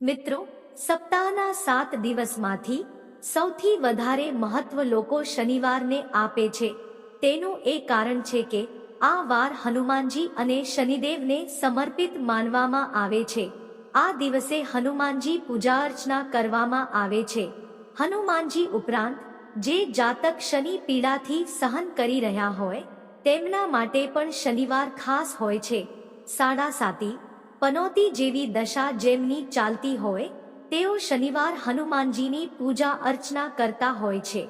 મિત્રો, સપ્તાહના સાત દિવસમાંથી સૌથી વધારે મહત્વ લોકો શનિવારને આપે છે. તેનું એ કારણ છે કે આ વાર હનુમાનજી અને શનિદેવને સમર્પિત માનવામાં આવે છે. આ દિવસે હનુમાનજી પૂજા અર્ચના કરવામાં આવે છે. હનુમાનજી ઉપરાંત, જે જાતક શનિ પીડાથી સહન કરી રહ્યા હોય, તેમના માટે પણ શનિવાર ખાસ હોય છે. સાડા સાતી પનોતી જેવી દશા જેમની ચાલતી હોય, તેઓ શનિવાર હનુમાનજીની પૂજા અર્ચના કરતા હોય છે.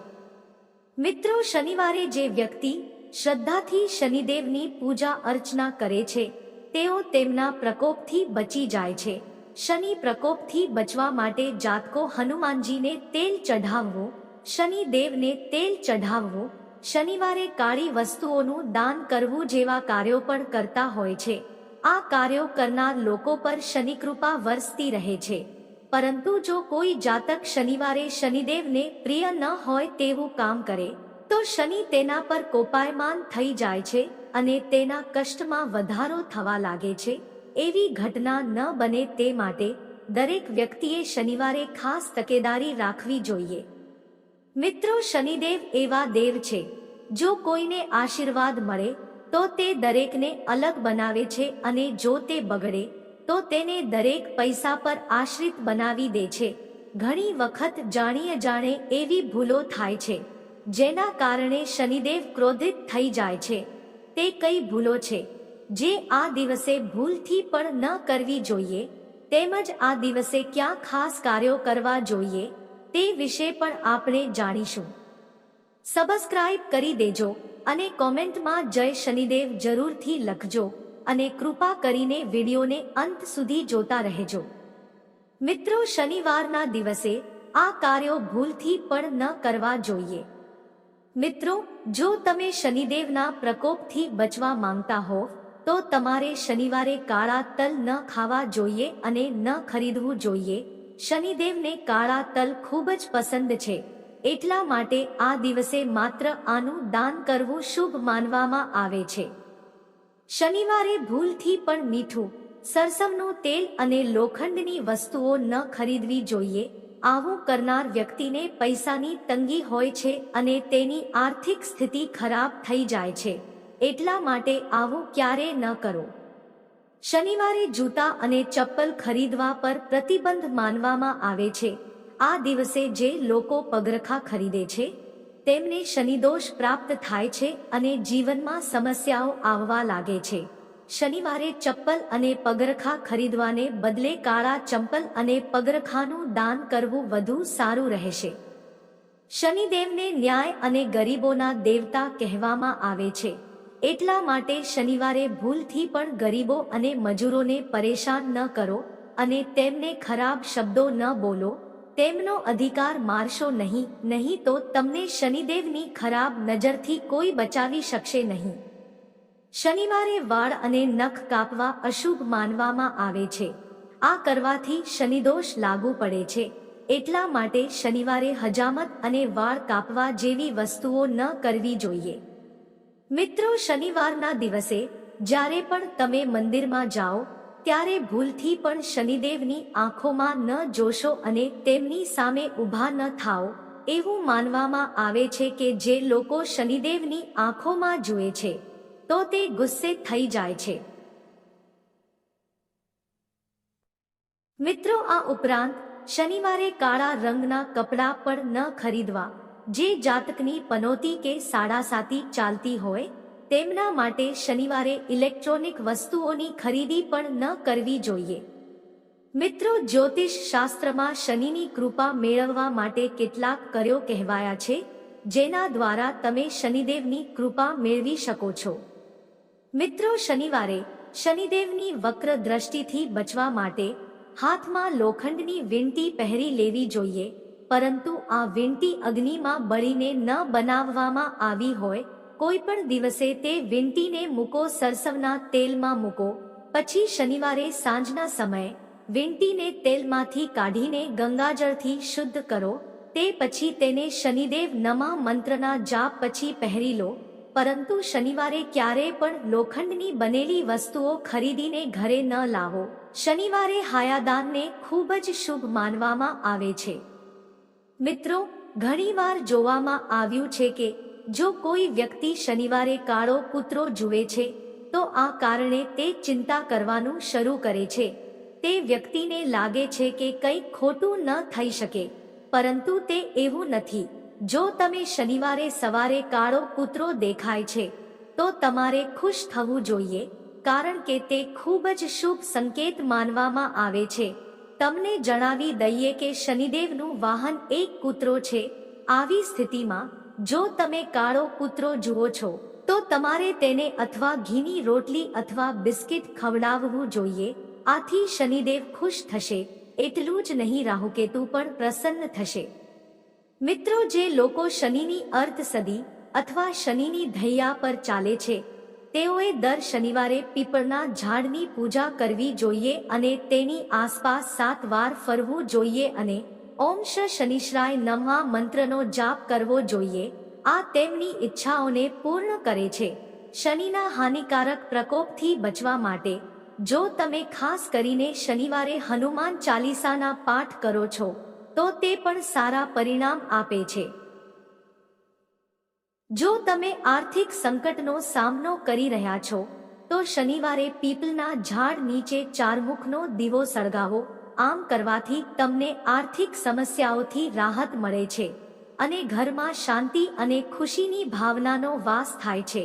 મિત્રો, શનિવારે જે વ્યક્તિ શ્રદ્ધાથી શનિદેવની પૂજા અર્ચના કરે છે, તેઓ તેમના પ્રકોપથી બચી જાય છે. શનિ પ્રકોપથી બચવા માટે જાતકો હનુમાનજીને તેલ ચઢાવવું, શનિદેવને તેલ ચઢાવવું, શનિવારે કાળી વસ્તુઓનું દાન કરવું જેવા કાર્યો પણ કરતા હોય છે. આ કાર્યો કરનાર લોકો પર શનિકૃપા વરસતી રહે છે. પરંતુ જો કોઈ જાતક શનિવારે શનિદેવને પ્રિય ન હોય તેવું કામ કરે, તો શનિ તેના પર કોપાયમાન થઈ જાય છે અને તેના કષ્ટમાં વધારો થવા લાગે છે. એવી ઘટના ન બને તે માટે દરેક વ્યક્તિએ શનિવારે ખાસ તકેદારી રાખવી જોઈએ. મિત્રો, શનિદેવ એવા દેવ છે, જો કોઈને આશીર્વાદ મળે તો તે દરેકને અલગ બનાવે છે અને જો તે બગડે, તો તેને દરેક પૈસા પર આશ્રિત બનાવી દે છે. ઘણી વખત જાણીએ જાણે એવી ભૂલો થાય છે, જેના કારણે શનિદેવ ક્રોધિત થઈ જાય છે. તે કઈ ભૂલો છે, જે આ દિવસે ભૂલથી પણ ન કરવી જોઈએ, તેમજ આ દિવસે ક્યાં ખાસ કાર્યો કરવા જોઈએ, તે વિશે પણ આપણે જાણીશું. સબસ્ક્રાઇબ કરી દેજો અને કોમેન્ટમાં જય શનિદેવ જરૂરથી લખજો અને કૃપા કરીને વિડીયોને અંત સુધી જોતા રહેજો. મિત્રો, શનિવારના દિવસે આ કાર્યો ભૂલથી પણ ન કરવા જોઈએ. મિત્રો, જો તમે શનિદેવના પ્રકોપથી બચવા માંગતા હો, તો તમારે શનિવારે કાળા તલ ન ખાવા જોઈએ અને ન ખરીદવું જોઈએ. શનિદેવને કાળા તલ ખૂબ જ પસંદ છે. એટલા માટે આ દિવસે માત્ર આનું દાન કરવું શુભ માનવામાં આવે છે. શનિવારે ભૂલથી પણ મીઠું, સરસવનું તેલ અને લોખંડની વસ્તુઓ ન ખરીદવી જોઈએ, આવું કરનાર વ્યક્તિને પૈસાની તંગી હોય છે અને તેની આર્થિક સ્થિતિ ખરાબ થઈ જાય છે. એટલા માટે આવું ક્યારે ન કરો. શનિવારે જૂતા અને ચપ્પલ ખરીદવા પર પ્રતિબંધ માનવામાં આવે છે. આ દિવસે જે લોકો પગરખા ખરીદે છે, તેમને શનિદોષ પ્રાપ્ત થાય છે અને જીવનમાં સમસ્યાઓ આવવા લાગે છે. શનિવારે ચપ્પલ અને પગરખા ખરીદવાને બદલે કાળા ચંપલ અને પગરખાનું દાન કરવું વધુ સારું રહેશે. શનિદેવને ન્યાય અને ગરીબોના દેવતા કહેવામાં આવે છે. એટલા માટે શનિવારે ભૂલથી પણ ગરીબો અને મજૂરોને પરેશાન ન કરો અને તેમને ખરાબ શબ્દો ન બોલો તેમનો અધિકાર મારશો નહીં નહીં તો તમને શનિદેવની ખરાબ નજરથી કોઈ બચાવી શકશે નહીં. શનિવારે વાળ અને નખ કાપવા અશુભ માનવામાં આવે છે. આ કરવાથી શનિદોષ લાગુ પડે છે. એટલા માટે શનિવારે હજામત અને વાળ કાપવા જેવી વસ્તુઓ ન કરવી જોઈએ. મિત્રો, શનિવારના દિવસે જ્યારે પણ તમે મંદિરમાં જાઓ ત્યારે ભૂલથી પણ શનિદેવની આંખોમાં ન જોશો અને તેમની સામે ઊભા ન થાઓ. એવું માનવામાં આવે છે કે જે લોકો શનિદેવની આંખોમાં જુએ છે, તો તે ગુસ્સે થઈ જાય છે. મિત્રો, આ ઉપરાંત, શનિવારે કાળા રંગના કપડાં પણ ન ખરીદવા, જે જાતકની પનોતી કે સાડાસાતી ચાલતી હોય તેમના માટે શનિવારે ઇલેક્ટ્રોનિક વસ્તુઓની ખરીદી પણ ન કરવી જોઈએ. મિત્રો, જ્યોતિષ શાસ્ત્રમાં શનિની કૃપા મેળવવા માટે કેટલાક કર્યો કહેવાયા છે, જેના દ્વારા તમે શનિદેવની કૃપા મેળવી શકો છો. મિત્રો, શનિવારે શનિદેવની વક્ર દ્રષ્ટિથી બચવા માટે હાથમાં લોખંડની વીંટી પહેરી લેવી જોઈએ, પરંતુ આ વીંટી અગ્નિમાં બળીને ન બનાવવામાં આવી હોય કોઈ પણ દિવસે તે વીંટીને મૂકો સરસવના તેલમાં મૂકો. પછી શનિવારે સાંજના સમયે વીંટીને તેલમાંથી કાઢીને ગંગાજળથી શુદ્ધ કરો. તે પછી તેને શનિદેવ નમા મંત્રના જાપ પછી પહેરી લો. પરંતુ શનિવારે ક્યારેય પણ લોખંડની બનેલી વસ્તુઓ ખરીદીને ઘરે ન લાવો. શનિવારે હાયાદાનને ખૂબ જ શુભ માનવામાં આવે છે. મિત્રો, ઘણીવાર જોવામાં આવ્યું છે કે જો કોઈ વ્યક્તિ શનિવારે કાળો કૂતરો જુએ છે, તો આ કારણે તે ચિંતા કરવાનું શરૂ કરે છે. તે વ્યક્તિને લાગે છે કે કંઈક ખોટું ન થઈ શકે, પરંતુ તે એવું નથી. જો તમે શનિવારે સવારે કાળો કૂતરો દેખાય છે, તો તમારે ખુશ થવું જોઈએ, કારણ કે તે ખૂબ જ શુભ સંકેત માનવામાં આવે છે. તમને જણાવી દઈએ કે શનિદેવનું વાહન એક કૂતરો છે. આવી સ્થિતિમાં જો તમે કાળો કૂતરો જુઓ છો, તો તમારે તેને અથવા ઘીની રોટલી અથવા બિસ્કિટ ખવડાવવું જોઈએ. આથી શનિદેવ ખુશ થશે, એટલું જ નહીં રાહુકેતુ પણ પ્રસન્ન થશે. મિત્રો, જે લોકો શનિની અર્ધ સદી અથવા શનિની ધૈયા પર ચાલે છે, તેઓએ દર શનિવારે પીપળના ઝાડની પૂજા કરવી જોઈએ અને તેની આસપાસ સાત વાર ફરવું જોઈએ અને ઓમ શનિશ્રાય નમઃ મંત્રનો જાપ કરવો જોઈએ. આ તેમની ઈચ્છાઓને પૂર્ણ કરે છે. શનિના હાનિકારક પ્રકોપથી બચવા માટે, જો તમે ખાસ કરીને શનિવારે હનુમાન ચાલીસાના પાઠ કરો છો, તો તે પણ સારા પરિણામ આપે છે. જો તમે આર્થિક સંકટનો સામનો કરી રહ્યા છો, તો શનિવારે પીપલના ઝાડ નીચે ચારમુખનો દીવો સળગાવો. આમ કરવાથી તમને આર્થિક સમસ્યાઓથી રાહત મળે છે અને ઘરમાં શાંતિ અને ખુશીની ભાવનાનો વાસ થાય છે.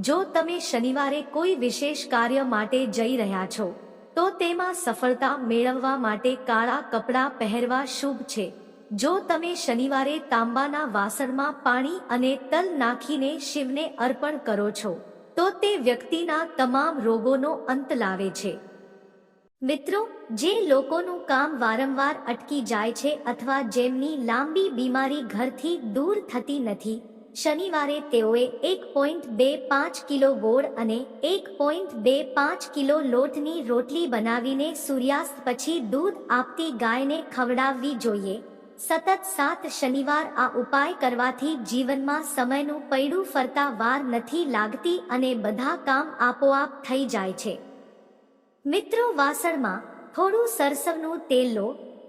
જો તમે શનિવારે કોઈ વિશેષ કાર્ય માટે જઈ રહ્યા છો, તો તેમાં સફળતા મેળવવા માટે કાળા કપડાં પહેરવા શુભ છે. જો તમે શનિવારે તાંબાના વાસણમાં પાણી અને તલ નાખીને શિવને અર્પણ કરો છો, તો તે વ્યક્તિના તમામ રોગોનો અંત લાવે છે. મિત્રો, જે લોકોનું કામ વારંવાર અટકી જાય છે અથવા જેમની લાંબી બીમારી ઘરથી દૂર થતી નથી, શનિવારે તેઓએ એક પોઈન્ટ બે પાંચ કિલો ગોળ અને એક પોઈન્ટ બે પાંચ કિલો લોટની રોટલી બનાવીને સૂર્યાસ્ત પછી દૂધ આપતી ગાયને ખવડાવવી જોઈએ. સતત સાત શનિવાર આ ઉપાય કરવાથી જીવનમાં સમયનું પૈડું ફરતા વાર નથી લાગતી અને બધા કામ આપોઆપ થઈ જાય છે. મિત્રો, વાસણમાં થોડું સરસવનું તેલ લો.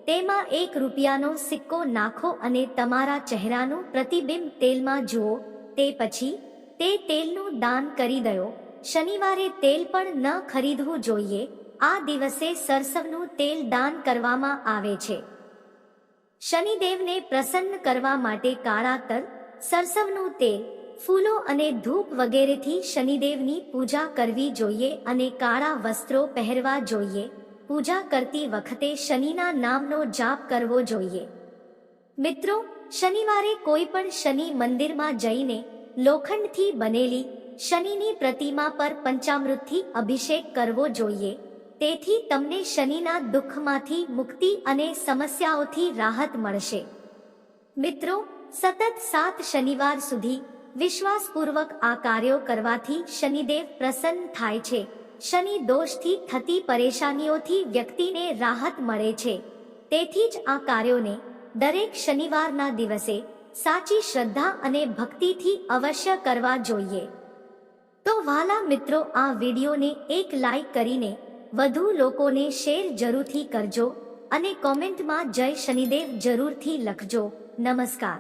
તેમાં એક રૂપિયાનો સિક્કો નાખો અને તમારા ચહેરાનું પ્રતિબિંબ તેલમાં જુઓ. તે પછી તે તેલનું દાન કરી દયો. શનિવારે તેલ પણ ન ખરીદવું જોઈએ. આ દિવસે સરસવનું તેલ દાન કરવામાં આવે છે. શનિદેવને પ્રસન્ન કરવા માટે કાળા તલ, સરસવનું તેલ ફૂલો અને ધૂપ વગેરેથી શનિદેવની પૂજા કરવી જોઈએ અને કાળા વસ્ત્રો પહેરવા જોઈએ. પૂજા કરતી વખતે શનિના નામનો જાપ કરવો જોઈએ. મિત્રો, શનિવારે કોઈ પણ શનિ મંદિરમાં જઈને લોખંડથી બનેલી શનિની પ્રતિમા પર પંચામૃતથી અભિષેક કરવો જોઈએ. તેથી તમને શનિના દુઃખમાંથી મુક્તિ અને સમસ્યાઓથી રાહત મળશે. મિત્રો, સતત સાત શનિવાર સુધી વિશ્વાસપૂર્વક આ કાર્યો કરવાથી શનિદેવ પ્રસન્ન થાય છે. શનિ દોષથી થતી પરેશાનીઓથી વ્યક્તિને રાહત મળે છે. તેથી જ આ કાર્યોને દરેક શનિવારના દિવસે સાચી શ્રદ્ધા અને ભક્તિથી અવશ્ય કરવા જોઈએ. તો વાલા મિત્રો, આ વિડીયોને એક લાઈક કરીને વધુ લોકોને શેર જરૂરથી કરજો અને કોમેન્ટમાં જય શનિદેવ જરૂરથી લખજો. નમસ્કાર.